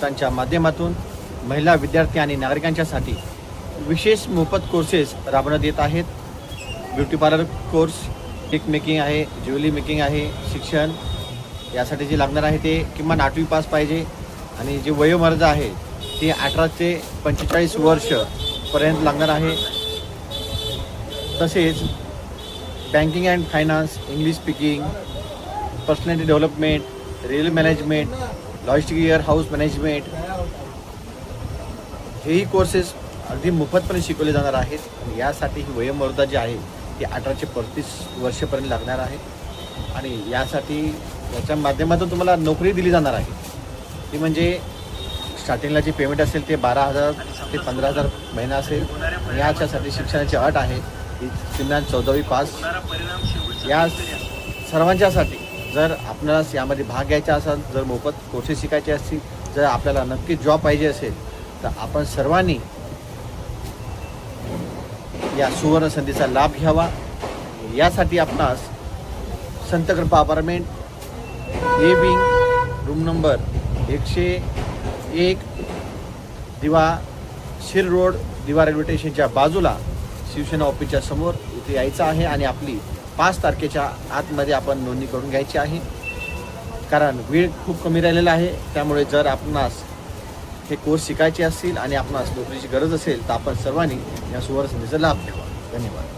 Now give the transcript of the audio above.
त्यांच्या माध्यमातून महिला विद्यार्थी आणि नागरिकांच्यासाठी विशेष मोफत कोर्सेस राबवण्यात येत आहेत. Beauty parlour course cake making आहे ज्वेलरी मेकिंग आहे शिक्षण यासाठी जे लागणार आहे ते किमान आठवी पास पाहिजे. आणि जे वयोमर्यादा आहे ते अठरा ते पंचेचाळीस वर्षपर्यंत लागणार आहे. तसेच banking and finance English speaking personality development rail management logistic warehouse management हेही कोर्सेस अगदी मोफतपणे शिकवले जाणार आहेत. आणि यासाठी ही वयोमर्यादा जी आहे ती अठराशे पस्तीस वर्षपर्यंत लागणार आहे. आणि यासाठी याच्या माध्यमातून तुम्हाला नोकरी दिली जाणार आहे. ती म्हणजे स्टार्टिंगला जे पेमेंट असेल ते बारा हजार ते पंधरा हजार महिना असेल. याच्यासाठी शिक्षणाची अट आहे. ती चिन्हा चौदावी पास. या सर्वांच्यासाठी जर आपणास यामध्ये भाग घ्यायचा असाल जर मोफत कोर्सेस शिकायचे असतील जर आपल्याला नक्की जॉब पाहिजे असेल तर आपण सर्वांनी या सुवर्ण संधीचा लाभ घ्यावा. यासाठी आपणास Sant Kripa apartment A wing room number एकशे एक दिवा शिर रोड दिवा रेल्वे स्टेशनच्या बाजूला शिवसेना ऑफिसच्या समोर इथे यायचं आहे आणि आपली पाच तारखेच्या आतमध्ये आपण नोंदणी करून घ्यायची आहे. कारण वेळ खूप कमी राहिलेला आहे. त्यामुळे जर आपणास हे कोर्स शिकायचे असतील आणि आपणास नोकरीची गरज असेल तर आपण सर्वांनी या सुवर्ण संधीचा लाभ घ्यावा. धन्यवाद.